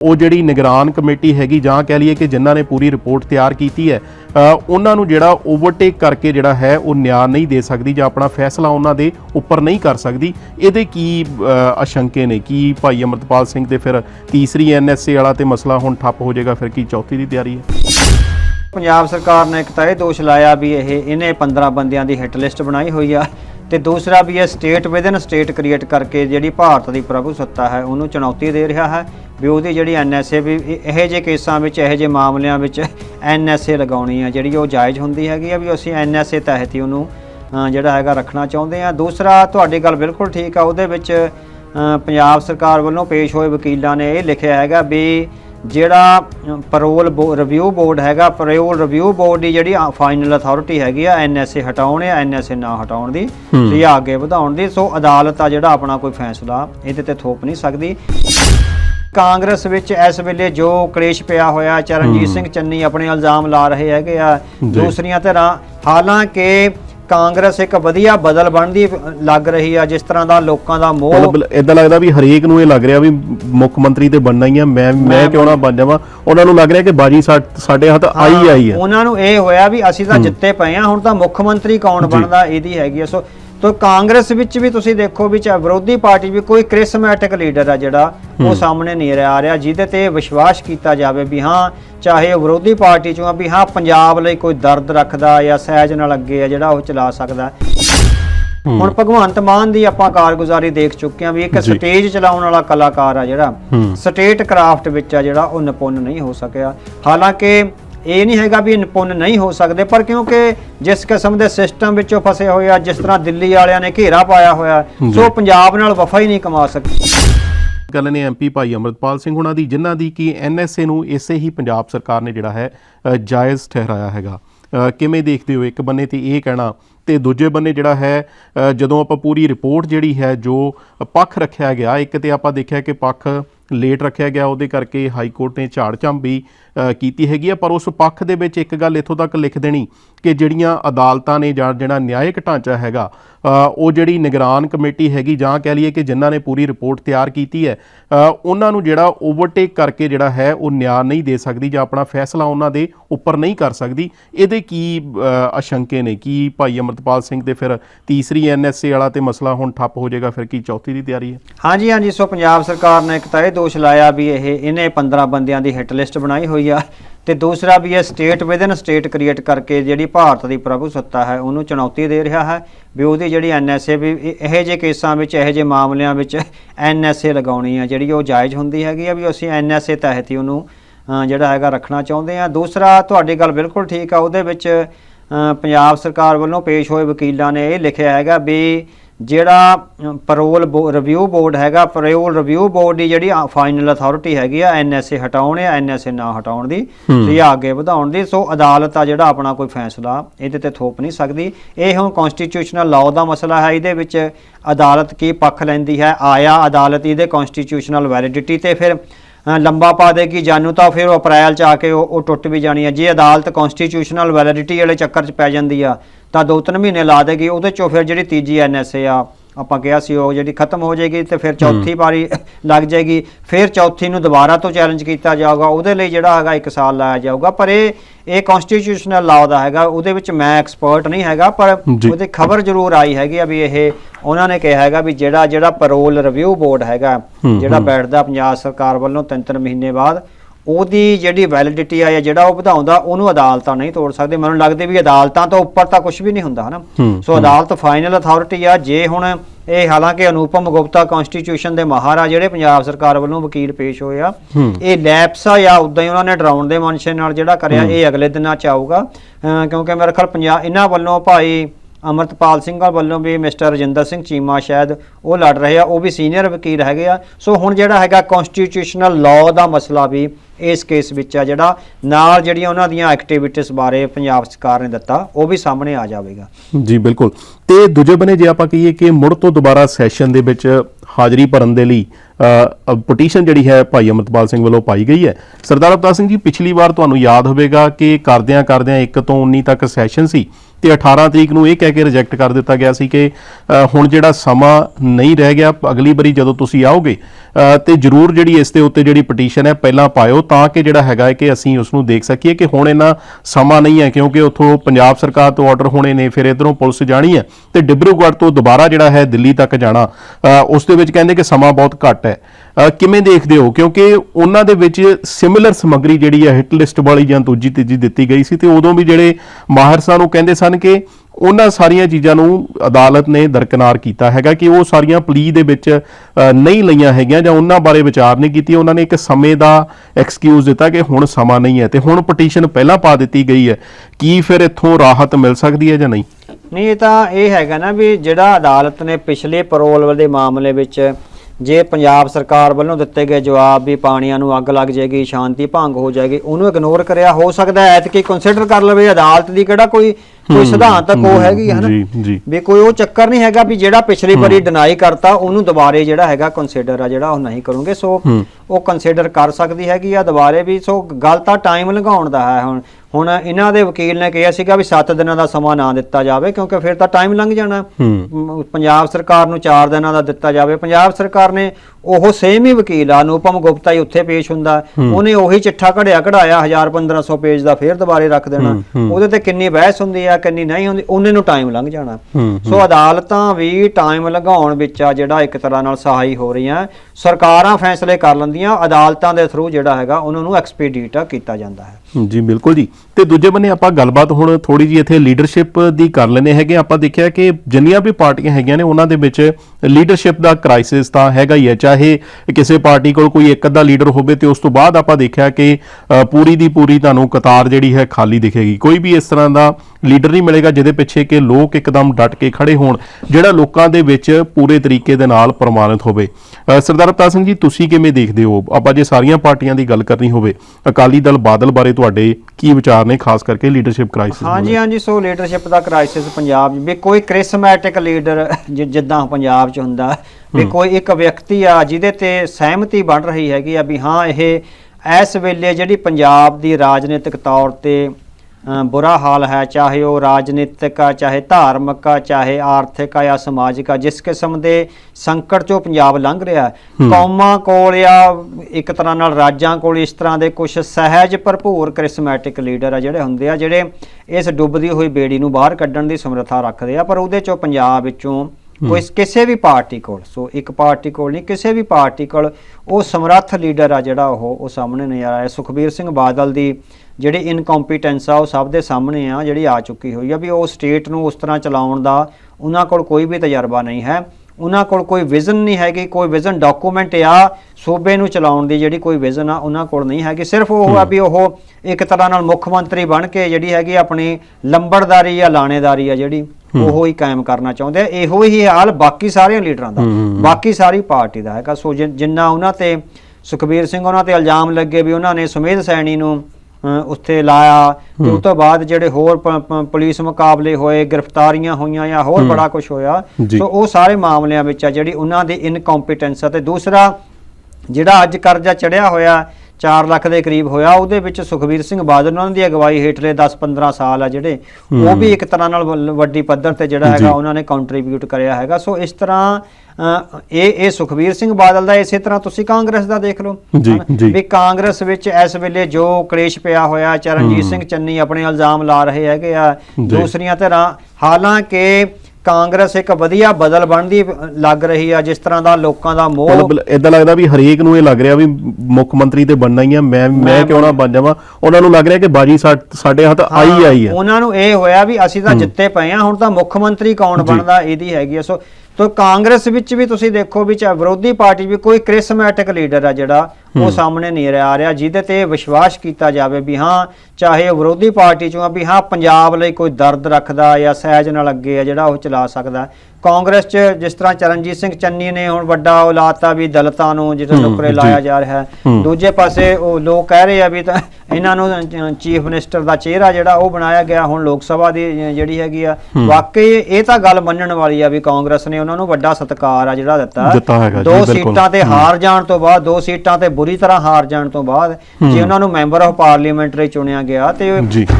ਉਹ ਜਿਹੜੀ ਨਿਗਰਾਨ ਕਮੇਟੀ ਹੈਗੀ ਜਾਂ ਕਹਿ ਲਈਏ ਕਿ ਜਿਨ੍ਹਾਂ ਨੇ ਪੂਰੀ ਰਿਪੋਰਟ ਤਿਆਰ ਕੀਤੀ ਹੈ ਉਹਨਾਂ ਨੂੰ ਜਿਹੜਾ ਓਵਰਟੇਕ ਕਰਕੇ ਜਿਹੜਾ ਹੈ ਉਹ ਨਿਆਂ ਨਹੀਂ ਦੇ ਸਕਦੀ ਜਾਂ ਆਪਣਾ ਫੈਸਲਾ ਉਹਨਾਂ ਦੇ ਉੱਪਰ ਨਹੀਂ ਕਰ ਸਕਦੀ। ਇਹਦੇ ਕੀ ਅ, ਆਸ਼ੰਕੇ ਨੇ? ਕੀ ਭਾਈ ਅਮਰਤਪਾਲ ਸਿੰਘ ਦੇ ਫਿਰ ਤੀਸਰੀ ਐਨਐਸਏ ਵਾਲਾ ਤੇ ਮਸਲਾ ਹੁਣ ਠੱਪ ਹੋ ਜਾਏਗਾ ਫਿਰ ਕੀ ਚੌਥੀ ਦੀ ਤਿਆਰੀ ਹੈ? ਪੰਜਾਬ ਸਰਕਾਰ ਨੇ ਇੱਕ ਤਾਂ ਇਹ ਦੋਸ਼ ਲਾਇਆ ਵੀ ਇਹ ਇਹਨੇ 15 ਬੰਦਿਆਂ ਦੀ ਹਿੱਟ ਲਿਸਟ ਬਣਾਈ ਹੋਈ ਆ। ਤੇ ਦੂਸਰਾ ਵੀ ਇਹ ਸਟੇਟ ਵਿਦਨ ਸਟੇਟ ਕ੍ਰੀਏਟ ਕਰਕੇ ਜਿਹੜੀ ਭਾਰਤ ਦੀ ਪ੍ਰਭੂ ਸੱਤਾ ਹੈ, ਉਹਨੂੰ ਚੁਣੌਤੀ ਦੇ ਰਿਹਾ ਹੈ। ਵੀ ਉਹਦੀ ਜਿਹੜੀ ਐਨਐਸਏ ਵੀ ਇਹੋ ਜਿਹੇ ਕੇਸਾਂ ਵਿੱਚ, ਇਹੋ ਜਿਹੇ ਮਾਮਲਿਆਂ ਵਿੱਚ ਐਨਐਸਏ ਲਗਾਉਣੀ ਆ, ਜਿਹੜੀ ਉਹ ਜਾਇਜ਼ ਹੁੰਦੀ ਹੈਗੀ ਆ ਵੀ ਅਸੀਂ ਐਨਐਸਏ ਤਹਿਤ ਹੀ ਉਹਨੂੰ ਜਿਹੜਾ ਹੈਗਾ ਰੱਖਣਾ ਚਾਹੁੰਦੇ ਆ। ਦੂਸਰਾ, ਤੁਹਾਡੀ ਗੱਲ ਬਿਲਕੁਲ ਠੀਕ ਆ, ਉਹਦੇ ਵਿੱਚ ਪੰਜਾਬ ਸਰਕਾਰ ਵੱਲੋਂ ਪੇਸ਼ ਹੋਏ ਵਕੀਲਾਂ ਨੇ ਇਹ ਲਿਖਿਆ ਹੈਗਾ ਵੀ ਜਿਹੜਾ ਪੈਰੋਲ ਰਿਵਿਊ ਬੋਰਡ ਹੈਗਾ ਪੈਰੋਲ ਰਿਵਿਊ ਬੋਰਡ ਦੀ ਜਿਹੜੀ ਫਾਈਨਲ ਅਥਾਰਟੀ ਹੈਗੀ ਆ ਐਨਐਸਏ ਹਟਾਉਣ ਜਾਂ ਐਨਐਸਏ ਨਾ ਹਟਾਉਣ ਦੀ ਜਾਂ ਅੱਗੇ ਵਧਾਉਣ ਦੀ ਸੋ ਅਦਾਲਤ ਆ ਜਿਹੜਾ ਆਪਣਾ ਕੋਈ ਫੈਸਲਾ ਇਹਦੇ ਤੇ ਥੋਪ ਨਹੀਂ ਸਕਦੀ। ਕਾਂਗਰਸ ਵਿੱਚ ਇਸ ਵੇਲੇ ਜੋ ਕਲੇਸ਼ ਪਿਆ ਹੋਇਆ ਚਰਨਜੀਤ ਸਿੰਘ ਚੰਨੀ ਆਪਣੇ ਇਲਜ਼ਾਮ ਲਾ ਰਹੇ ਹੈਗੇ ਆ ਦੂਸਰੀਆਂ ਤਰ੍ਹਾਂ ਹਾਲਾਂਕਿ ਕਾਂਗਰਸ ਇੱਕ ਵਧੀਆ ਬਦਲ ਬਣਦੀ ਲੱਗ ਰਹੀ ਆ ਜਿਸ ਤਰ੍ਹਾਂ ਦਾ ਲੋਕਾਂ ਦਾ ਮੋਹ। ਮਤਲਬ ਇਦਾਂ ਲੱਗਦਾ ਵੀ ਹਰੇਕ ਨੂੰ ਇਹ ਲੱਗ ਰਿਹਾ ਵੀ ਮੁੱਖ ਮੰਤਰੀ ਤੇ ਬਣਨਾ ਹੀ ਆ ਮੈਂ ਮੈਂ ਕਿਉਂ ਨਾ ਬਣ ਜਾਵਾਂ? ਉਹਨਾਂ ਨੂੰ ਲੱਗ ਰਿਹਾ ਕਿ ਬਾਜੀ ਸਾ- ਸਾਡੇ ਹੱਥ ਆਈ ਆਈ ਹੈ ਉਹਨਾਂ ਨੂੰ ਇਹ ਹੋਇਆ ਵੀ ਅਸੀਂ ਤਾਂ ਜਿੱਤੇ ਪਏ ਆ ਹੁਣ ਤਾਂ ਮੁੱਖ ਮੰਤਰੀ ਕੌਣ ਬਣਦਾ ਇਹਦੀ ਹੈਗੀ ਆ। ਸੋ ਤੋ ਕਾਂਗਰਸ ਵਿੱਚ ਵੀ ਤੁਸੀਂ ਦੇਖੋ ਵੀ ਚਾਹੇ ਵਿਰੋਧੀ ਪਾਰਟੀ ਵੀ ਕੋਈ ਕ੍ਰਿਸਮੈਟਿਕ ਲੀਡਰ ਆ ਜਿਹੜਾ ਉਹ ਸਾਹਮਣੇ ਨਹੀਂ ਆ ਰਿਹਾ ਜਿਹਦੇ ਤੇ ਵਿਸ਼ਵਾਸ ਕੀਤਾ ਜਾਵੇ ਵੀ ਹਾਂ ਚਾਹੇ ਉਹ ਵਿਰੋਧੀ ਪਾਰਟੀ ਚੋਂ ਆ ਵੀ ਹਾਂ ਪੰਜਾਬ ਲਈ ਕੋਈ ਦਰਦ ਰੱਖਦਾ ਜਾਂ ਸਹਿਜ ਨਾਲ ਅੱਗੇ ਆ ਜਿਹੜਾ ਉਹ ਚਲਾ ਸਕਦਾ ਹੁਣ ਭਗਵੰਤ ਮਾਨ ਦੀ ਆਪਾਂ ਕਾਰਗੁਜ਼ਾਰੀ ਦੇਖ ਚੁੱਕੇ ਆ ਵੀ ਇੱਕ। ਸਟੇਜ ਚਲਾਉਣ ਵਾਲਾ ਕਲਾਕਾਰ ਆ ਜਿਹੜਾ। ਸਟੇਟ ਕਰਾਫਟ ਵਿੱਚ ਆ ਜਿਹੜਾ ਉਹ ਨਿਪੁੰਨ ਨਹੀਂ ਹੋ ਸਕਿਆ ਹਾਲਾਂਕਿ ਇਹ ਨਹੀਂ ਹੈਗਾ ਵੀ ਨਿਪੁੰਨ ਨਹੀਂ ਹੋ ਸਕਦੇ ਪਰ ਕਿਉਂਕਿ ਜਿਸ ਕਿਸਮ ਦੇ ਸਿਸਟਮ ਵਿੱਚੋਂ ਫਸੇ ਹੋਏ ਆ ਜਿਸ ਤਰ੍ਹਾਂ ਦਿੱਲੀ ਵਾਲਿਆਂ ਨੇ ਘੇਰਾ ਪਾਇਆ ਹੋਇਆ ਸੋ ਪੰਜਾਬ ਨਾਲ ਵਫਾ ਹੀ ਨਹੀਂ ਕਮਾ ਸਕੇ ਗੱਲ ਨੇ ਐਮਪੀ ਭਾਈ ਅਮਰਤਪਾਲ ਸਿੰਘ ਹੁਣਾਂ ਦੀ ਜਿਨ੍ਹਾਂ ਦੀ ਕਿ ਐਨਐਸਏ ਨੂੰ ਇਸੇ ਹੀ ਪੰਜਾਬ ਸਰਕਾਰ ਨੇ ਜਿਹੜਾ ਹੈ ਜਾਇਜ਼ ਠਹਿਰਾਇਆ ਹੈਗਾ। ਕਿਵੇਂ ਦੇਖਦੇ ਹੋ ਇੱਕ ਬੰਨੇ ਤੇ ਇਹ ਕਹਿਣਾ ਤੇ ਦੂਜੇ ਬੰਨੇ ਜਿਹੜਾ ਹੈ ਜਦੋਂ ਆਪਾਂ ਪੂਰੀ ਰਿਪੋਰਟ ਜਿਹੜੀ ਹੈ ਜੋ ਪੱਖ ਰੱਖਿਆ ਗਿਆ ਇੱਕ ਤੇ ਆਪਾਂ ਦੇਖਿਆ ਕਿ ਪੱਖ ਲੇਟ ਰੱਖਿਆ ਗਿਆ ਉਹਦੇ ਕਰਕੇ ਹਾਈ ਕੋਰਟ ਨੇ ਝਾੜ ਝੰਬ ਵੀ ਕੀਤੀ ਹੈਗੀ ਆ ਪਰ ਉਸ ਪੱਖ ਦੇ ਵਿੱਚ ਇੱਕ ਗੱਲ ਇੱਥੋਂ ਤੱਕ ਲਿਖ ਦੇਣੀ ਕਿ ਜਿਹੜੀਆਂ ਅਦਾਲਤਾਂ ਨੇ ਜਾਂ ਜਿਹੜਾ ਨਿਆਇਕ ਢਾਂਚਾ ਹੈਗਾ ਉਹ ਜਿਹੜੀ ਨਿਗਰਾਨ ਕਮੇਟੀ ਹੈਗੀ ਜਾਂ ਕਹਿ ਲਈਏ ਕਿ ਜਿਨ੍ਹਾਂ ਨੇ ਪੂਰੀ ਰਿਪੋਰਟ ਤਿਆਰ ਕੀਤੀ ਹੈ ਉਹਨਾਂ ਨੂੰ ਜਿਹੜਾ ਓਵਰਟੇਕ ਕਰਕੇ ਜਿਹੜਾ ਹੈ ਉਹ ਨਿਆਂ ਨਹੀਂ ਦੇ ਸਕਦੀ ਜਾਂ ਆਪਣਾ ਫੈਸਲਾ ਉਹਨਾਂ ਦੇ ਉੱਪਰ ਨਹੀਂ ਕਰ ਸਕਦੀ। ਇਹਦੇ ਕੀ ਅ, ਆਸ਼ੰਕੇ ਨੇ? ਕੀ ਭਾਈ ਅਮਰਤਪਾਲ ਸਿੰਘ ਦੇ ਫਿਰ ਤੀਸਰੀ ਐਨਐਸਏ ਵਾਲਾ ਤੇ ਮਸਲਾ ਹੁਣ ਠੱਪ ਹੋ ਜਾਏਗਾ ਫਿਰ ਕੀ ਚੌਥੀ ਦੀ ਤਿਆਰੀ ਹੈ? ਹਾਂਜੀ ਹਾਂਜੀ ਸੋ ਪੰਜਾਬ ਸਰਕਾਰ ਨੇ ਇੱਕ ਤਾਂ ਇਹ ਦੋਸ਼ ਲਾਇਆ ਵੀ ਇਹ ਇਹਨੇ 15 ਬੰਦਿਆਂ ਦੀ ਹਿੱਟ ਲਿਸਟ ਬਣਾਈ ਹੋਈ ਆ। ਤੇ ਦੂਸਰਾ ਵੀ ਇਹ ਸਟੇਟ ਵਿਦਨ ਸਟੇਟ ਕ੍ਰੀਏਟ ਕਰਕੇ ਜਿਹੜੀ ਭਾਰਤ ਦੀ ਪ੍ਰਭੂ ਸੱਤਾ ਹੈ, ਉਹਨੂੰ ਚੁਣੌਤੀ ਦੇ ਰਿਹਾ ਹੈ। ਵੀ ਉਹਦੀ ਜਿਹੜੀ ਐਨਐਸਏ ਵੀ ਇਹੋ ਜਿਹੇ ਕੇਸਾਂ ਵਿੱਚ, ਇਹੋ ਜਿਹੇ ਮਾਮਲਿਆਂ ਵਿੱਚ ਐਨਐਸਏ ਲਗਾਉਣੀ ਆ, ਜਿਹੜੀ ਉਹ ਜਾਇਜ਼ ਹੁੰਦੀ ਹੈਗੀ ਆ ਵੀ ਅਸੀਂ ਐਨਐਸਏ ਤਹਿਤ ਹੀ ਉਹਨੂੰ ਜਿਹੜਾ ਹੈਗਾ ਰੱਖਣਾ ਚਾਹੁੰਦੇ ਆ। ਦੂਸਰਾ, ਤੁਹਾਡੀ ਗੱਲ ਬਿਲਕੁਲ ਠੀਕ ਆ, ਉਹਦੇ ਵਿੱਚ ਪੰਜਾਬ ਸਰਕਾਰ ਵੱਲੋਂ ਪੇਸ਼ ਹੋਏ ਵਕੀਲਾਂ ਨੇ ਇਹ ਲਿਖਿਆ ਹੈਗਾ ਵੀ ਜਿਹੜਾ ਪੈਰੋਲ ਰਿਵਿਊ ਬੋਰਡ ਹੈਗਾ ਪੈਰੋਲ ਰਿਵਿਊ ਬੋਰਡ ਦੀ ਜਿਹੜੀ ਫਾਈਨਲ ਅਥਾਰਟੀ ਹੈਗੀ ਆ ਐਨਐਸਏ ਹਟਾਉਣ ਜਾਂ ਐਨਐਸਏ ਨਾ ਹਟਾਉਣ ਦੀ ਜਾਂ ਅੱਗੇ ਵਧਾਉਣ ਦੀ ਸੋ ਅਦਾਲਤ ਆ ਜਿਹੜਾ ਆਪਣਾ ਕੋਈ ਫੈਸਲਾ ਇਹਦੇ ਤੇ ਥੋਪ ਨਹੀਂ ਸਕਦੀ। ਇਹ ਹੁਣ ਕਨਸਟੀਟਿਊਸ਼ਨਲ ਲਾਅ ਦਾ ਮਸਲਾ ਹੈ ਇਹਦੇ ਵਿੱਚ ਅਦਾਲਤ ਕੀ ਪੱਖ ਲੈਂਦੀ ਹੈ? ਆਇਆ ਅਦਾਲਤ ਇਹਦੇ ਕਨਸਟੀਟਿਊਸ਼ਨਲ ਵੈਲਿਡਿਟੀ ਤੇ ਫਿਰ ਲੰਬਾ ਪਾ ਦੇਗੀ ਜਾਨੂ ਤਾਂ ਫਿਰ ਉਹ ਅਪ੍ਰੈਲ ਚ ਆ ਕੇ ਉਹ ਉਹ ਟੁੱਟ ਵੀ ਜਾਣੀ ਹੈ। ਜੇ ਅਦਾਲਤ ਕਨਸਟੀਟਿਊਸ਼ਨਲ ਵੈਲਿਡਿਟੀ ਵਾਲੇ ਚੱਕਰ ਚ ਪੈ ਜਾਂਦੀ ਆ, ਤਾਂ ਦੋ ਤਿੰਨ ਮਹੀਨੇ ਲਾ ਦੇਗੀ, ਉਹਦੇ ਚੋਂ ਫਿਰ ਜਿਹੜੀ ਤੀਜੀ ਐਨਐਸਏ ਆ। ਆਪਾਂ ਕਿਹਾ ਸੀ ਉਹ ਜਿਹੜੀ ਖਤਮ ਹੋ ਜਾਏਗੀ ਤੇ ਫਿਰ ਚੌਥੀ ਵਾਰੀ ਲੱਗ ਜਾਏਗੀ ਫਿਰ ਚੌਥੀ ਨੂੰ ਦੁਬਾਰਾ ਤੋਂ ਚੈਲੰਜ ਕੀਤਾ ਜਾਊਗਾ ਉਹਦੇ ਲਈ ਜਿਹੜਾ ਹੈਗਾ 1 ਸਾਲ ਲਾਇਆ ਜਾਊਗਾ ਪਰ ਇਹ ਇਹ ਕਨਸਟੀਟਿਊਸ਼ਨਲ ਲਾਅ ਦਾ ਹੈਗਾ ਉਹਦੇ ਵਿੱਚ ਮੈਂ ਐਕਸਪਰਟ ਨਹੀਂ ਹੈਗਾ ਪਰ। ਉਹਦੇ ਖਬਰ ਜ਼ਰੂਰ ਆਈ ਹੈਗੀ ਆ ਵੀ ਇਹ ਉਹਨਾਂ ਨੇ ਕਿਹਾ ਹੈਗਾ ਵੀ ਜਿਹੜਾ ਜਿਹੜਾ ਪੈਰੋਲ ਰਿਵਿਊ ਬੋਰਡ ਹੈਗਾ ਜਿਹੜਾ ਬੈਠਦਾ ਪੰਜਾਬ ਸਰਕਾਰ ਵੱਲੋਂ ਤਿੰਨ ਤਿੰਨ ਮਹੀਨੇ ਬਾਅਦ ਉਹਦੀ ਜਿਹੜੀ ਵੈਲਿਡਿਟੀ ਆ ਜਾਂ ਜਿਹੜਾ ਉਹ ਵਧਾਉਂਦਾ ਉਹਨੂੰ ਅਦਾਲਤਾਂ ਨਹੀਂ ਤੋੜ ਸਕਦੇ। ਮੈਨੂੰ ਲੱਗਦਾ ਵੀ ਅਦਾਲਤਾਂ ਤੋਂ ਉੱਪਰ ਤਾਂ ਕੁਝ ਵੀ ਨਹੀਂ ਹੁੰਦਾ ਹਨਾ? ਸੋ ਅਦਾਲਤ ਫਾਈਨਲ ਅਥਾਰਟੀ ਆ। ਜੇ ਹੁਣ ਇਹ ਹਾਲਾਂਕਿ ਅਨੂਪਮ ਗੁਪਤਾ ਕਨਸਟੀਟਿਊਸ਼ਨ ਦੇ ਮਾਹਰ ਜਿਹੜੇ ਪੰਜਾਬ ਸਰਕਾਰ ਵੱਲੋਂ ਵਕੀਲ ਪੇਸ਼ ਹੋਏ ਆ। ਇਹ ਲੈਪਸ ਆ ਜਾਂ ਉਦਾਂ ਹੀ ਉਹਨਾਂ ਨੇ ਡਰਾਉਣ ਦੇ ਮਨਸ਼ੇ ਨਾਲ ਜਿਹੜਾ ਕਰਿਆ ਇਹ ਅਗਲੇ ਦਿਨਾਂ ਚ ਆਊਗਾ। ਕਿਉਂਕਿ ਮੇਰੇ ਖਿਆਲ ਪੰਜਾਬ ਇਹਨਾਂ ਵੱਲੋਂ ਭਾਈ ਅਮਰਤਪਾਲ ਸਿੰਘਾਂ ਵੱਲੋਂ ਵੀ ਮਿਸਟਰ ਰਜਿੰਦਰ ਸਿੰਘ ਚੀਮਾ ਸ਼ਾਇਦ ਉਹ ਲੜ ਰਹੇ ਆ, ਉਹ ਵੀ ਸੀਨੀਅਰ ਵਕੀਲ ਹੈਗੇ ਆ। ਸੋ ਹੁਣ ਜਿਹੜਾ ਹੈਗਾ ਕਨਸਟੀਟਿਊਸ਼ਨਲ ਲਾਅ ਦਾ ਮਸਲਾ ਵੀ ਇਸ ਕੇਸ ਵਿੱਚ ਆ, ਜਿਹੜਾ ਨਾਲ ਜਿਹੜੀਆਂ ਉਹਨਾਂ ਦੀਆਂ ਐਕਟੀਵਿਟੀਜ਼ ਬਾਰੇ ਪੰਜਾਬ ਸਰਕਾਰ ਨੇ ਦਿੱਤਾ, ਉਹ ਵੀ ਸਾਹਮਣੇ ਆ ਜਾਵੇਗਾ। ਜੀ, ਬਿਲਕੁਲ। ਤੇ ਦੂਜੇ ਬੰਨੇ ਜੇ ਆਪਾਂ ਕਹੀਏ ਕਿ ਮੁੜ ਤੋਂ ਦੁਬਾਰਾ ਸੈਸ਼ਨ ਦੇ ਵਿੱਚ ਹਾਜ਼ਰੀ ਭਰਨ ਦੇ ਲਈ ਪਟੀਸ਼ਨ ਜਿਹੜੀ ਹੈ ਭਾਈ ਅਮਰਤਪਾਲ ਸਿੰਘ ਵੱਲੋਂ ਪਾਈ ਗਈ ਹੈ। ਸਰਦਾਰ ਅਵਤਾਰ ਸਿੰਘ ਜੀ, ਪਿਛਲੀ ਵਾਰ ਤੁਹਾਨੂੰ ਯਾਦ ਹੋਵੇਗਾ ਕਿ ਕਰਦਿਆਂ ਕਰਦਿਆਂ 1 ਤੋਂ 19 ਤੱਕ ਸੈਸ਼ਨ ਸੀ। ਤੇ 18 ਤਰੀਕ ਨੂੰ ਇਹ ਕਹਿ ਕੇ ਰਿਜੈਕਟ ਕਰ ਦਿੱਤਾ ਗਿਆ ਸੀ ਕਿ ਹੁਣ ਜਿਹੜਾ ਸਮਾਂ ਨਹੀਂ ਰਹਿ ਗਿਆ, ਅਗਲੀ ਵਾਰੀ ਜਦੋਂ ਤੁਸੀਂ ਆਓਗੇ ਤੇ ਜਰੂਰ ਜਿਹੜੀ ਇਸ ਦੇ ਉੱਤੇ ਜਿਹੜੀ ਪਟੀਸ਼ਨ ਹੈ, ਪਹਿਲਾਂ ਪਾਇਓ ਤਾਂ ਕਿ ਜਿਹੜਾ ਹੈਗਾ ਹੈ ਕਿ ਅਸੀਂ ਉਸ ਨੂੰ ਦੇਖ ਸਕੀਏ ਕਿ ਹੁਣ ਇਹਨਾਂ ਸਮਾਂ ਨਹੀਂ ਹੈ, ਕਿਉਂਕਿ ਉੱਥੋਂ ਪੰਜਾਬ ਸਰਕਾਰ ਤੋਂ ਆਰਡਰ ਹੋਣੇ ਨੇ, ਫਿਰ ਇਧਰੋਂ ਪੁਲਿਸ ਜਾਣੀ ਹੈ ਤੇ ਡਿਬਰੂਗੜ੍ਹ ਤੋਂ ਦੁਬਾਰਾ ਜਿਹੜਾ ਹੈ ਦਿੱਲੀ ਤੱਕ ਜਾਣਾ ਉਸ ਦੇ ਵਿੱਚ ਕਹਿੰਦੇ ਕਿ ਸਮਾਂ ਬਹੁਤ ਘੱਟ ਹੈ। ਕਿਵੇਂ ਦੇਖਦੇ ਹੋ? ਕਿਉਂਕਿ ਉਹਨਾਂ ਦੇ ਵਿੱਚ ਸਿਮਿਲਰ ਸਮੱਗਰੀ ਜਿਹੜੀ ਹੈ ਹਿੱਟ ਲਿਸਟ ਵਾਲੀ ਜਾਂ ਦੂਜੀ ਤੀਜੀ ਦਿੱਤੀ ਗਈ ਸੀ ਤੇ ਉਦੋਂ ਵੀ ਜਿਹੜੇ ਮਾਹਰ ਸਨ ਉਹ ਕਹਿੰਦੇ ਸਨ ਕਿ ਉਹਨਾਂ ਸਾਰੀਆਂ ਚੀਜ਼ਾਂ ਨੂੰ ਅਦਾਲਤ ਨੇ ਦਰਕਨਾਰ ਕੀਤਾ ਹੈਗਾ ਕਿ ਉਹ ਸਾਰੀਆਂ ਪਲੀ ਦੇ ਵਿੱਚ ਨਹੀਂ ਲਈਆਂ ਹੈਗੀਆਂ ਜਾਂ ਉਹਨਾਂ ਬਾਰੇ ਵਿਚਾਰ ਨਹੀਂ ਕੀਤੀ। ਉਹਨਾਂ ਨੇ ਇੱਕ ਸਮੇਂ ਦਾ ਐਕਸਕਿਊਜ਼ ਦਿੱਤਾ ਕਿ ਹੁਣ ਸਮਾਂ ਨਹੀਂ ਹੈ ਤੇ ਹੁਣ ਪਟੀਸ਼ਨ ਪਹਿਲਾਂ ਪਾ ਦਿੱਤੀ ਗਈ ਹੈ। ਕੀ ਫਿਰ ਇੱਥੋਂ ਰਾਹਤ ਮਿਲ ਸਕਦੀ ਹੈ ਜਾਂ ਨਹੀਂ? ਨਹੀਂ, ਇਹ ਤਾਂ ਇਹ ਹੈਗਾ ਨਾ ਵੀ ਜਿਹੜਾ ਅਦਾਲਤ ਨੇ ਪਿਛਲੇ ਪੈਰੋਲ ਦੇ ਮਾਮਲੇ ਵਿੱਚ ਜੇ ਪੰਜਾਬ ਸਰਕਾਰ ਵੱਲੋਂ ਦਿੱਤੇ ਗਏ ਜਵਾਬ ਵੀ ਪਾਣੀਆਂ ਨੂੰ ਅੱਗ ਲੱਗ ਜਾਏਗੀ, ਸ਼ਾਂਤੀ ਭੰਗ ਹੋ ਜਾਏਗੀ, ਉਹਨੂੰ ਇਗਨੋਰ ਕਰਿਆ, ਹੋ ਸਕਦਾ ਐਤਕੀ ਕੰਸੀਡਰ ਕਰ ਲਵੇ ਅਦਾਲਤ ਦੀ ਕਿਹੜਾ ਕੋਈ ਕੋਈ ਸਿਧਾਂਤਕ ਉਹ ਹੈਗੀ ਹੈ ਨਾ ਜੀ ਜੀ। ਵੀ ਕੋਈ ਉਹ ਚੱਕਰ ਨਹੀਂ ਹੈਗਾ ਵੀ ਜਿਹੜਾ ਪਿਛਲੀ ਵਾਰੀ ਡਿਨਾਈ ਕਰਤਾ ਉਹਨੂੰ ਦੁਬਾਰੇ ਜਿਹੜਾ ਹੈਗਾ ਕੰਸੀਡਰ ਆ ਜਿਹੜਾ ਉਹ ਨਹੀਂ ਕਰੋਗੇ ਸੋ ਉਹ ਕੰਸੀਡਰ ਕਰ ਸਕਦੀ ਹੈਗੀ ਆ ਦੁਬਾਰੇ ਵੀ ਸੋ ਗੱਲ ਤਾਂ ਟਾਈਮ ਲਗਾਉਣ ਦਾ ਹੈ ਹੁਣ। ਹੁਣ ਇਹਨਾਂ ਦੇ ਵਕੀਲ ਨੇ ਕਿਹਾ ਸੀਗਾ ਵੀ 7 ਦਿਨਾਂ ਦਾ ਸਮਾਂ ਨਾ ਦਿੱਤਾ ਜਾਵੇ ਕਿਉਂਕਿ ਫਿਰ ਤਾਂ ਟਾਈਮ ਲੰਘ ਜਾਣਾ। ਪੰਜਾਬ ਸਰਕਾਰ ਨੂੰ 4 ਦਿਨਾਂ ਦਾ ਦਿੱਤਾ ਜਾਵੇ। ਪੰਜਾਬ ਸਰਕਾਰ ਨੇ ਉਹ ਸੇਮ ਹੀ ਵਕੀਲ ਆ ਅਨੂਪਮ ਗੁਪਤਾ ਹੀ ਉੱਥੇ ਪੇਸ਼ ਹੁੰਦਾ। ਉਹਨੇ ਉਹੀ ਚਿੱਠਾ ਘੜਿਆ ਕਢਾਇਆ 1000 1500 ਪੇਜ ਦਾ ਫੇਰ ਦੁਬਾਰੇ ਰੱਖ ਦੇਣਾ। ਉਹਦੇ ਤੇ ਕਿੰਨੀ ਬਹਿਸ ਹੁੰਦੀ ਆ ਕਿੰਨੀ ਨਹੀਂ ਹੁੰਦੀ ਉਹਨੇ ਨੂੰ ਟਾਈਮ ਲੰਘ ਜਾਣਾ। ਸੋ ਅਦਾਲਤਾਂ ਵੀ ਟਾਈਮ ਲਗਾਉਣ ਵਿੱਚ ਆ ਜਿਹੜਾ ਇੱਕ ਤਰ੍ਹਾਂ ਨਾਲ ਸਹਾਈ ਹੋ ਰਹੀਆਂ। ਸਰਕਾਰਾਂ ਫੈਸਲੇ ਕਰ ਲੈਂਦੀਆਂ ਅਦਾਲਤਾਂ ਦੇ ਥਰੂ ਜਿਹੜਾ ਹੈਗਾ ਉਹਨਾਂ ਨੂੰ ਐਕਸਪੀਡੀਟ ਕੀਤਾ ਜਾਂਦਾ ਹੈ। ਜੀ ਬਿਲਕੁਲ ਜੀ। ਤੇ ਦੂਜੇ ਬੰਨੇ ਆਪਾਂ ਗੱਲਬਾਤ ਹੁਣ ਥੋੜੀ ਜੀ ਇੱਥੇ ਲੀਡਰਸ਼ਿਪ ਦੀ ਕਰ ਲੈਨੇ ਹੈਗੇ। ਆਪਾਂ ਦੇਖਿਆ ਕਿ ਜਿੰਨੀਆਂ ਵੀ ਪਾਰਟੀਆਂ ਹੈਗੀਆਂ ਨੇ ਉਹਨਾਂ ਦੇ ਵਿੱਚ ਲੀਡਰਸ਼ਿਪ ਦਾ ਕ੍ਰਾਈਸਿਸ ਤਾਂ ਹੈਗਾ ਹੀ ਹੈ। ਚਾਹੇ ਕਿਸੇ ਪਾਰਟੀ ਕੋਲ ਕੋਈ ਇੱਕ ਅੱਧਾ ਲੀਡਰ ਹੋਵੇ ਤੇ ਉਸ ਤੋਂ ਬਾਅਦ ਆਪਾਂ ਦੇਖਿਆ ਕਿ ਪੂਰੀ ਦੀ ਪੂਰੀ ਤੁਹਾਨੂੰ ਕਤਾਰ ਜਿਹੜੀ ਹੈ ਖਾਲੀ ਦਿਖੇਗੀ। ਕੋਈ ਵੀ ਇਸ ਤਰ੍ਹਾਂ ਦਾ ਲੀਡਰ ਨਹੀਂ ਮਿਲੇਗਾ ਜਿਹਦੇ ਪਿੱਛੇ ਕਿ ਲੋਕ ਇੱਕਦਮ ਡਟ ਕੇ ਖੜੇ ਹੋਣ ਜਿਹੜਾ ਲੋਕਾਂ ਦੇ ਵਿੱਚ ਪੂਰੇ ਤਰੀਕੇ ਦੇ ਨਾਲ ਪ੍ਰਮਾਣਿਤ ਹੋਵੇ। ਸਰਦਾਰ ਅਵਤਾਰ ਸਿੰਘ ਜੀ ਤੁਸੀਂ ਕਿਵੇਂ ਦੇਖਦੇ ਹੋ? ਆਪਾਂ ਜੇ ਸਾਰੀਆਂ ਪਾਰਟੀਆਂ ਦੀ ਗੱਲ ਕਰਨੀ ਹੋਵੇ ਅਕਾਲੀ ਦਲ ਬਾਦਲ ਬਾਰੇ ਤੁਹਾਡੇ ਕੀ ਵਿਚਾਰ ਨੇ ਖਾਸ ਕਰਕੇ ਲੀਡਰਸ਼ਿਪ ਕ੍ਰਾਈਸਿਸ ਹਾਂਜੀ ਹਾਂਜੀ ਸੋ ਲੀਡਰਸ਼ਿਪ ਦਾ ਕ੍ਰਾਈਸਿਸ ਪੰਜਾਬ ਵੀ ਕੋਈ ਕ੍ਰਿਸਮੈਟਿਕ ਲੀਡਰ ਜਿੱਦਾਂ ਪੰਜਾਬ 'ਚ ਹੁੰਦਾ ਵੀ ਕੋਈ ਇੱਕ ਵਿਅਕਤੀ ਆ ਜਿਹਦੇ ਤੇ ਸਹਿਮਤੀ ਬਣ ਰਹੀ ਹੈਗੀ ਆ ਵੀ ਹਾਂ ਇਹ ਇਸ ਵੇਲੇ ਜਿਹੜੀ ਪੰਜਾਬ ਦੀ ਰਾਜਨੀਤਿਕ ਤੌਰ ਤੇ ਬੁਰਾ ਹਾਲ ਹੈ ਚਾਹੇ ਉਹ ਰਾਜਨੀਤਿਕ ਆ ਚਾਹੇ ਧਾਰਮਿਕ ਆ ਚਾਹੇ ਆਰਥਿਕ ਆ ਜਾਂ ਸਮਾਜਿਕ ਆ ਜਿਸ ਕਿਸਮ ਦੇ ਸੰਕਟ ਚੋਂ ਪੰਜਾਬ ਲੰਘ ਰਿਹਾ ਹੈ। ਕੌਮਾਂ ਕੋਲ ਜਾਂ ਇੱਕ ਤਰ੍ਹਾਂ ਨਾਲ ਰਾਜਾਂ ਕੋਲ ਇਸ ਤਰ੍ਹਾਂ ਦੇ ਕੁਝ ਸਹਿਜ ਭਰਪੂਰ ਕ੍ਰਿਸਮੈਟਿਕ ਲੀਡਰ ਆ ਜਿਹੜੇ ਹੁੰਦੇ ਆ ਜਿਹੜੇ ਇਸ ਡੁੱਬਦੀ ਹੋਈ ਬੇੜੀ ਨੂੰ ਬਾਹਰ ਕੱਢਣ ਦੀ ਸਮਰੱਥਾ ਰੱਖਦੇ ਆ ਪਰ ਉਹਦੇ ਚੋਂ ਪੰਜਾਬ ਵਿੱਚੋਂ ਕੋਈ ਕਿਸੇ ਵੀ ਪਾਰਟੀ ਕੋਲ ਸੋ ਇੱਕ ਪਾਰਟੀ ਕੋਲ ਨਹੀਂ ਕਿਸੇ ਵੀ ਪਾਰਟੀ ਕੋਲ ਉਹ ਸਮਰੱਥ ਲੀਡਰ ਆ ਜਿਹੜਾ ਉਹ ਉਹ ਸਾਹਮਣੇ ਨਹੀਂ ਆ ਰਿਹਾ। ਸੁਖਬੀਰ ਸਿੰਘ ਬਾਦਲ ਦੀ ਜਿਹੜੀ ਇਨਕੰਪੀਟੈਂਸ ਆ ਉਹ ਸਭ ਦੇ ਸਾਹਮਣੇ ਆ ਜਿਹੜੀ ਆ ਚੁੱਕੀ ਹੋਈ ਆ ਵੀ ਉਹ ਸਟੇਟ ਨੂੰ ਉਸ ਤਰ੍ਹਾਂ ਚਲਾਉਣ ਦਾ ਉਹਨਾਂ ਕੋਲ ਕੋਈ ਵੀ ਤਜਰਬਾ ਨਹੀਂ ਹੈ। ਉਹਨਾਂ ਕੋਲ ਕੋਈ ਵਿਜ਼ਨ ਨਹੀਂ ਹੈਗੀ ਕੋਈ ਵਿਜ਼ਨ ਡਾਕੂਮੈਂਟ ਆ ਸੂਬੇ ਨੂੰ ਚਲਾਉਣ ਦੀ ਜਿਹੜੀ ਕੋਈ ਵਿਜ਼ਨ ਆ ਉਹਨਾਂ ਕੋਲ ਨਹੀਂ ਹੈਗੀ। ਸਿਰਫ ਉਹ ਆ ਵੀ ਉਹ ਇੱਕ ਤਰ੍ਹਾਂ ਨਾਲ ਮੁੱਖ ਮੰਤਰੀ ਬਣ ਕੇ ਜਿਹੜੀ ਹੈਗੀ ਆਪਣੀ ਲੰਬੜਦਾਰੀ ਜਾਂ ਲਾਣੇਦਾਰੀ ਆ ਜਿਹੜੀ ਉਹੋ ਹੀ ਕਾਇਮ ਕਰਨਾ ਚਾਹੁੰਦੇ ਆ। ਇਹੋ ਹੀ ਹਾਲ ਬਾਕੀ ਸਾਰਿਆਂ ਲੀਡਰਾਂ ਦਾ। ਬਾਕੀ ਸਾਰੀ ਪਾਰਟੀ ਦਾ ਹੈਗਾ। ਸੋ ਜਿੰਨਾ ਉਹਨਾਂ ਤੇ ਸੁਖਬੀਰ ਸਿੰਘ ਉਹਨਾਂ ਤੇ ਇਲਜ਼ਾਮ ਲੱਗੇ ਵੀ ਉਹਨਾਂ ਨੇ ਸੁਮੇਧ ਸੈਣੀ ਨੂੰ ਉੱਥੇ ਲਾਇਆ। ਤੇ ਉਸ ਤੋਂ ਬਾਅਦ ਜਿਹੜੇ ਹੋਰ ਪੁਲਿਸ ਮੁਕਾਬਲੇ ਹੋਏ ਗ੍ਰਿਫਤਾਰੀਆਂ ਹੋਈਆਂ ਜਾਂ ਹੋਰ ਬੜਾ ਕੁਝ ਹੋਇਆ। ਸੋ ਉਹ ਸਾਰੇ ਮਾਮਲਿਆਂ ਵਿੱਚ ਆ ਜਿਹੜੀ ਉਹਨਾਂ ਦੀ ਇਨਕੰਪੀਟੈਂਸ ਤੇ ਦੂਸਰਾ ਜਿਹੜਾ ਅੱਜ ਕਰਜ਼ਾ ਚੜਿਆ ਹੋਇਆ 4 ਲੱਖ ਦੇ ਕਰੀਬ ਹੋਇਆ ਉਹਦੇ ਵਿੱਚ ਸੁਖਬੀਰ ਸਿੰਘ ਬਾਦਲ ਉਹਨਾਂ ਦੀ ਅਗਵਾਈ ਹੇਠਲੇ 10-15 ਸਾਲ ਆ ਜਿਹੜੇ ਉਹ ਵੀ ਇੱਕ ਤਰ੍ਹਾਂ ਨਾਲ ਵੱਡੀ ਪੱਧਰ ਤੇ ਜਿਹੜਾ ਹੈਗਾ ਉਹਨਾਂ ਨੇ ਕੰਟਰੀਬਿਊਟ ਕਰਿਆ ਹੈਗਾ। ਸੋ ਇਸ ਤਰ੍ਹਾਂ ਇਹ ਇਹ ਸੁਖਬੀਰ ਸਿੰਘ ਬਾਦਲ ਦਾ ਇਸੇ ਤਰ੍ਹਾਂ ਤੁਸੀਂ ਕਾਂਗਰਸ ਦਾ ਦੇਖ ਲਓ। ਵੀ ਕਾਂਗਰਸ ਵਿੱਚ ਇਸ ਵੇਲੇ ਜੋ ਕਲੇਸ਼ ਪਿਆ ਹੋਇਆ ਚਰਨਜੀਤ ਸਿੰਘ ਚੰਨੀ ਆਪਣੇ ਇਲਜ਼ਾਮ ਲਾ ਰਹੇ ਹੈਗੇ ਆ। ਦੂਸਰੀਆਂ ਤਰ੍ਹਾਂ ਹਾਲਾਂਕਿ ਕਾਂਗਰਸ ਇੱਕ ਵਧੀਆ ਬਦਲ ਬਣਦੀ ਲੱਗ ਰਹੀ ਆ ਜਿਸ ਤਰ੍ਹਾਂ ਦਾ ਲੋਕਾਂ ਦਾ ਮੋਹ। ਇਦਾਂ ਲੱਗਦਾ ਵੀ ਹਰੇਕ ਨੂੰ ਇਹ ਲੱਗ ਰਿਹਾ ਵੀ ਮੁੱਖ ਮੰਤਰੀ ਤੇ ਬਣਨਾ ਹੀ ਆ। ਮੈਂ ਮੈਂ ਕਿਉਂ ਨਾ ਬਣ ਜਾਵਾਂ? ਉਹਨਾਂ ਨੂੰ ਲੱਗ ਰਿਹਾ ਕਿ ਬਾਜੀ ਸਾਡੇ ਹੱਥ ਆਈ ਆਈ ਹੈ ਉਹਨਾਂ ਨੂੰ ਇਹ ਹੋਇਆ ਵੀ ਅਸੀਂ ਤਾਂ ਜਿੱਤੇ ਪਏ ਆ ਹੁਣ ਤਾਂ ਮੁੱਖ ਮੰਤਰੀ ਕੌਣ ਬਣਦਾ ਇਹਦੀ ਹੈਗੀ ਆ। ਸੋ ਤੋ ਕਾਂਗਰਸ ਵਿੱਚ ਵੀ ਤੁਸੀਂ ਦੇਖੋ ਵੀ ਚਾਹੇ ਵਿਰੋਧੀ ਪਾਰਟੀ ਵੀ ਕੋਈ ਕ੍ਰਿਸਮੈਟਿਕ ਲੀਡਰ ਆ ਜਿਹੜਾ ਉਹ ਸਾਹਮਣੇ ਨਹੀਂ ਆ ਰਿਹਾ ਜਿਹਦੇ ਤੇ ਵਿਸ਼ਵਾਸ ਕੀਤਾ ਜਾਵੇ ਵੀ ਹਾਂ ਚਾਹੇ ਉਹ ਵਿਰੋਧੀ ਪਾਰਟੀ ਚੋਂ ਆ ਵੀ ਹਾਂ ਪੰਜਾਬ ਲਈ ਕੋਈ ਦਰਦ ਰੱਖਦਾ ਜਾਂ ਸਹਿਜ ਨਾਲ ਅੱਗੇ ਆ ਜਿਹੜਾ ਉਹ ਚਲਾ ਸਕਦਾ। ਕਾਂਗਰਸ 'ਚ ਜਿਸ ਤਰ੍ਹਾਂ ਚਰਨਜੀਤ ਸਿੰਘ ਚੰਨੀ ਨੇ ਹੁਣ ਵੱਡਾ ਉਹ ਲਾਤਾ ਵੀ ਦਲਿਤਾਂ ਨੂੰ ਜਿਹੜਾ ਨੁਕਰੇ ਲਾਇਆ ਜਾ। ਰਿਹਾ ਹੈ। ਦੂਜੇ ਪਾਸੇ ਉਹ ਲੋਕ ਕਹਿ ਰਹੇ ਆ ਵੀ ਤਾਂ ਇਹਨਾਂ ਨੂੰ ਚੀਫ ਮਿਨਿਸਟਰ ਦਾ ਚਿਹਰਾ ਜਿਹੜਾ ਉਹ ਬਣਾਇਆ ਗਿਆ ਹੁਣ ਲੋਕ ਸਭਾ ਦੀ ਜਿਹੜੀ ਹੈਗੀ ਆ ਵਾਕਈ ਇਹ ਤਾਂ ਗੱਲ ਮੰਨਣ ਵਾਲੀ ਆ ਵੀ ਕਾਂਗਰਸ ਨੇ ਉਹਨਾਂ ਨੂੰ ਵੱਡਾ ਸਤਿਕਾਰ ਆ ਜਿਹੜਾ ਦਿੱਤਾ। ਦੋ। ਸੀਟਾਂ ਤੇ ਹਾਰ ਜਾਣ ਤੋਂ ਬਾਅਦ ਦੋ ਸੀਟਾਂ ਤੇ ਬੁਰੀ ਤਰ੍ਹਾਂ ਹਾਰ ਜਾਣ ਤੋਂ ਬਾਅਦ ਜੇ ਉਹਨਾਂ ਨੂੰ ਮੈਂਬਰ ਆਫ ਪਾਰਲੀਮੈਂਟ ਲਈ ਚੁਣਿਆ ਗਿਆ ਤੇ।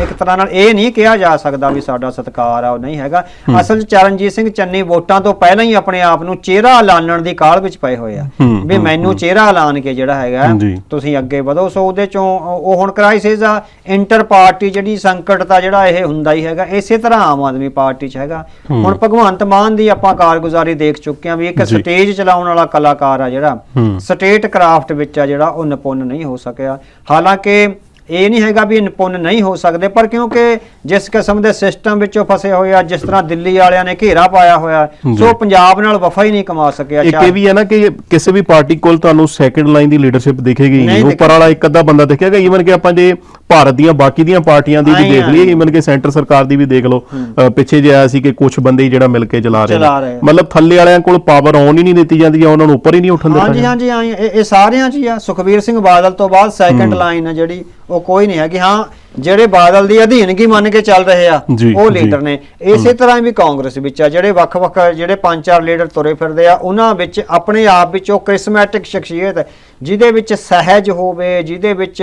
ਇੱਕ ਤਰ੍ਹਾਂ ਨਾਲ ਇਹ ਨਹੀਂ ਕਿਹਾ ਜਾ ਸਕਦਾ ਵੀ ਸਾਡਾ ਸਤਿਕਾਰ ਆ ਉਹ ਨਹੀਂ ਹੈਗਾ। ਅਸਲ 'ਚ ਚਰਨਜੀਤ ਸਿੰਘ ਚੰਨੀ ਵੋਟਾਂ ਤੋਂ ਪਹਿਲਾਂ ਹੀ ਆਪਣੇ ਆਪ ਨੂੰ ਚਿਹਰਾ ਐਲਾਨਣ ਦੀ ਕਾਹਲ ਵਿੱਚ ਪਏ ਹੋਏ ਆ ਵੀ ਮੈਨੂੰ ਚਿਹਰਾ ਐਲਾਨ ਕੇ ਜਿਹੜਾ ਹੈਗਾ। ਤੁਸੀਂ ਅੱਗੇ ਵਧੋ ਸੋ ਉਹਦੇ ਚੋਂ ਉਹ ਹੁਣ ਕ੍ਰਾਈਸਿਸ ਆ ਇੰਟਰ ਪਾਰਟੀ ਜਿਹੜੀ ਸੰਕਟ ਦਾ ਜਿਹੜਾ ਇਹ ਹੁੰਦਾ ਹੀ ਹੈਗਾ ਇਸੇ ਤਰ੍ਹਾਂ ਆਮ ਆਦਮੀ ਪਾਰਟੀ 'ਚ ਹੈਗਾ ਹੁਣ ਭਗਵੰਤ ਮਾਨ ਦੀ ਆਪਾਂ ਕਾਰਗੁਜ਼ਾਰੀ ਦੇਖ ਚੁੱਕੇ ਹਾਂ ਵੀ ਇੱਕ। ਸਟੇਜ ਚਲਾਉਣ ਵਾਲਾ ਕਲਾਕਾਰ ਆ ਜਿਹੜਾ। ਸਟੇਟ ਕਰਾਫਟ ਵਿੱਚ ਆ ਜਿਹੜਾ ਉਹ ਨਿਪੁੰਨ ਨਹੀਂ ਹੋ ਸਕਿਆ ਹਾਲਾਂਕਿ ਇਹ ਨਹੀਂ ਹੈਗਾ ਵੀ ਨਿਪੁੰਨ ਨਹੀਂ ਹੋ ਸਕਦੇ ਪਰ ਕਿਉਂਕਿ ਜਿਸ ਕਿਸਮ ਦੇ ਸਿਸਟਮ ਵਿੱਚੋਂ ਫਸੇ ਹੋਏ ਆ ਜਿਸ ਤਰ੍ਹਾਂ ਦਿੱਲੀ ਵਾਲਿਆਂ ਨੇ ਘੇਰਾ ਪਾਇਆ ਹੋਇਆ। ਸੋ ਪੰਜਾਬ ਨਾਲ ਵਫਾ ਹੀ ਨਹੀਂ ਕਮਾ ਸਕਿਆ ਇੱਕ ਇਹ ਵੀ ਹੈ ਨਾ ਕਿ ਕਿਸੇ ਵੀ ਪਾਰਟੀ ਕੋਲ ਤੁਹਾਨੂੰ ਸੈਕੰਡ ਲਾਈਨ ਦੀ ਲੀਡਰਸ਼ਿਪ ਦਿਖੇਗੀ ਉੱਪਰ ਵਾਲਾ ਇੱਕ ਅੱਧਾ ਬੰਦਾ ਦਿਖੇਗਾ ਈਵਨ ਕਿ ਆਪਾਂ ਜੇ ਭਾਰਤ ਦੀਆਂ ਬਾਕੀ ਦੀਆਂ ਪਾਰਟੀਆਂ ਦੀ ਵੀ ਦੇਖ ਆ। ਲਈਏ ਈਵਨ ਕਿ ਸੈਂਟਰ ਸਰਕਾਰ ਦੀ ਵੀ ਦੇਖ ਲਓ। ਪਿੱਛੇ ਜੇ ਆਇਆ ਸੀ ਕਿ ਕੁਝ ਬੰਦੇ ਹੀ ਜਿਹੜਾ ਮਿਲ ਕੇ ਚਲਾ ਰਹੇ ਆ। ਮਤਲਬ ਥੱਲੇ ਵਾਲਿਆਂ ਕੋਲ ਪਾਵਰ ਆਨ ਹੀ ਨਹੀਂ ਦਿੱਤੀ ਜਾਂਦੀ ਜਾਂ ਉਹਨਾਂ ਨੂੰ ਉੱਪਰ ਹੀ ਨਹੀਂ ਉੱਠਣ ਦਿੱਤਾ ਹਾਂਜੀ ਹਾਂਜੀ ਹਾਂ ਇਹ ਸਾਰਿਆਂ 'ਚ ਹੀ ਆ। ਸੁਖਬੀਰ ਸਿੰਘ ਬਾਦਲ ਤੋਂ ਬਾਅਦ ਸੈਕੰਡ ਲਾਈਨ ਆ ਜਿਹੜੀ ਉਹ ਕੋਈ ਨਹੀਂ ਹੈਗੀ ਹਾਂ ਜਿਹੜੇ ਬਾਦਲ ਦੀ ਅਧੀਨਗੀ ਮੰਨ ਕੇ ਚੱਲ ਰਹੇ ਆ ਜੀ, ਉਹ ਜੀ। ਲੀਡਰ ਨੇ ਇਸੇ ਤਰ੍ਹਾਂ ਵੀ ਕਾਂਗਰਸ ਵਿੱਚ ਆ ਜਿਹੜੇ ਵੱਖ-ਵੱਖ ਜਿਹੜੇ ਪੰਜ ਚਾਰ ਲੀਡਰ ਤੁਰੇ ਫਿਰਦੇ ਆ ਉਹਨਾਂ ਵਿੱਚ ਆਪਣੇ ਆਪ ਵਿੱਚ ਉਹ ਕ੍ਰਿਸਮੈਟਿਕ ਸ਼ਖਸੀਅਤ ਹੈ, ਜਿਹਦੇ ਵਿੱਚ ਸਹਿਜ ਹੋਵੇ ਜਿਹਦੇ ਵਿੱਚ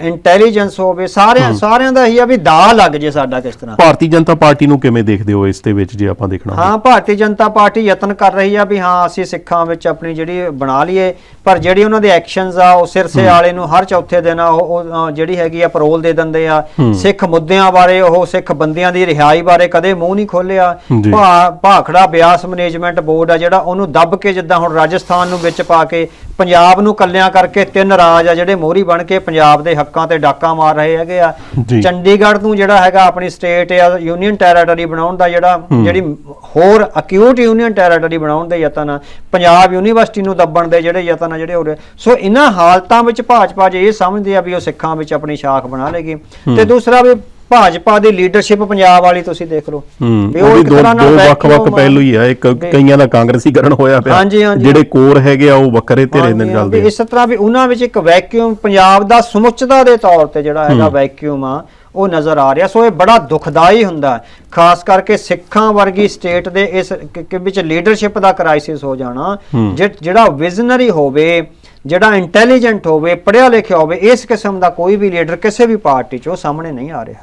ਇੰਟੈਲੀਜੈਂਸ ਹੋਵੇ ਸਾਰਿਆਂ ਸਾਰਿਆਂ ਦਾ ਹੀ ਆ ਵੀ ਦਾ ਲੱਗ ਜੇ ਸਾਡਾ ਕਿਸ ਤਰ੍ਹਾਂ ਭਾਰਤੀ ਜਨਤਾ ਪਾਰਟੀ ਨੂੰ ਕਿਵੇਂ ਦੇਖਦੇ ਹੋ ਇਸ ਦੇ ਵਿੱਚ ਜੇ ਆਪਾਂ ਦੇਖਣਾ? ਹਾਂ ਭਾਰਤੀ ਜਨਤਾ ਪਾਰਟੀ ਯਤਨ ਕਰ ਰਹੀ ਆ ਵੀ ਹਾਂ ਅਸੀਂ ਸਿੱਖਾਂ ਵਿੱਚ ਆਪਣੀ ਜਿਹੜੀ ਬਣਾ ਲਈਏ ਪਰ ਜਿਹੜੀ ਉਹਨਾਂ ਦੇ ਐਕਸ਼ਨਸ ਆ ਉਹ ਸਿਰਸੇ ਵਾਲੇ ਨੂੰ ਹਰ ਚੌਥੇ ਦਿਨ ਆ ਉਹ ਜਿਹੜੀ ਹੈਗੀ ਆ ਪਰੋਲ ਦੇ ਦਿੰਦੇ ਆ। ਸਿੱਖ ਮੁੱਦਿਆਂ ਬਾਰੇ ਉਹ ਸਿੱਖ ਬੰਦਿਆਂ ਦੀ ਰਿਹਾਈ ਬਾਰੇ ਕਦੇ ਮੂੰਹ ਨਹੀਂ ਖੋਲਿਆ ਜੀ। ਭਾਖੜਾ ਬਿਆਸ ਮੈਨੇਜਮੈਂਟ ਬੋਰਡ ਆ ਜਿਹੜਾ ਉਹਨੂੰ ਦੱਬ ਕੇ ਜਿੱਦਾਂ ਹੁਣ ਰਾਜਸਥਾਨ ਨੂੰ ਵਿੱਚ ਪਾ ਕੇ ਪੰਜਾਬ ਨੂੰ ਕੱਲਿਆਂ ਕਰਕੇ ਤਿੰਨ ਰਾਜ ਆ ਜਿਹੜੇ ਮੋਹਰੀ ਬਣ ਕੇ ਪੰਜਾਬ ਦੇ ਹੱਕਾਂ ਤੇ ਡਾਕਾ ਮਾਰ ਰਹੇ ਹੈਗੇ ਆ। ਚੰਡੀਗੜ੍ਹ ਨੂੰ ਜਿਹੜਾ ਹੈਗਾ ਆਪਣੀ ਸਟੇਟ ਆ ਯੂਨੀਅਨ ਟੈਰੀਟਰੀ ਬਣਾਉਣ ਦਾ ਜਿਹੜਾ ਜਿਹੜੀ ਹੋਰ ਅਕਿਊਟ ਯੂਨੀਅਨ ਟੈਰੀਟਰੀ ਬਣਾਉਣ ਦੇ ਯਤਨ ਆ। ਪੰਜਾਬ ਯੂਨੀਵਰਸਿਟੀ ਨੂੰ ਦੱਬਣ ਦੇ ਜਿਹੜੇ ਯਤਨ ਆ ਜਿਹੜੇ ਹੋ ਰਹੇ ਸੋ ਇਹਨਾਂ ਹਾਲਤਾਂ ਵਿੱਚ ਭਾਜਪਾ ਜੇ ਇਹ ਸਮਝਦੇ ਆ ਵੀ ਉਹ ਸਿੱਖਾਂ ਵਿੱਚ ਆਪਣੀ ਸ਼ਾਖ ਬਣਾ ਲੇਗੀ। ਤੇ ਦੂਸਰਾ ਵੀ ਭਾਜਪਾ ਦੀ ਲੀਡਰਸ਼ਿਪ ਪੰਜਾਬ ਵਾਲੀ ਤੁਸੀਂ ਦੇਖ ਲਓ। ਵੀ ਉਹ ਇੱਕ ਦੋ ਤਰ੍ਹਾਂ ਨਾਲ ਦੋ ਵੱਖ-ਵੱਖ। ਪਹਿਲੂ ਹੀ ਆ। ਇੱਕ ਕਈਆਂ ਦਾ ਕਾਂਗਰਸੀਕਰਨ ਹੋਇਆ ਪਿਆ। ਹਾਂਜੀ, ਹਾਂਜੀ। ਜਿਹੜੇ ਕੋਰ ਹੈਗੇ ਆ ਉਹ ਵੱਖਰੇ ਧਿਰੇ ਵੀ ਚੱਲਦੇ। ਇਸ ਤਰ੍ਹਾਂ ਵੀ ਉਹਨਾਂ ਵਿੱਚ ਇੱਕ ਵੈਕਿਊਮ ਪੰਜਾਬ ਦਾ ਸਮੁੱਚਤਾ ਦੇ ਤੌਰ ਤੇ ਜਿਹੜਾ ਹੈਗਾ ਵੈਕਿਊਮ ਆ। ਉਹ ਨਜ਼ਰ ਆ ਰਿਹਾ। ਸੋ ਇਹ ਬੜਾ ਦੁਖਦਾਈ ਹੁੰਦਾ ਹੈ। ਖਾਸ ਕਰਕੇ ਸਿੱਖਾਂ ਵਰਗੀ ਸਟੇਟ ਦੇ ਇਸ ਵਿੱਚ ਲੀਡਰਸ਼ਿਪ ਦਾ ਕ੍ਰਾਈਸਿਸ ਹੋ ਜਾਣਾ ਜਿਹੜਾ ਵਿਜ਼ਨਰੀ ਹੋਵੇ ਜਿਹੜਾ ਇੰਟੈਲੀਜੈਂਟ ਹੋਵੇ ਪੜ੍ਹਿਆ ਲਿਖਿਆ ਹੋਵੇ ਇਸ ਕਿਸਮ ਦਾ ਕੋਈ ਵੀ ਲੀਡਰ ਕਿਸੇ ਵੀ ਪਾਰਟੀ 'ਚ ਉਹ ਸਾਹਮਣੇ ਨਹੀਂ ਆ ਰਿਹਾ।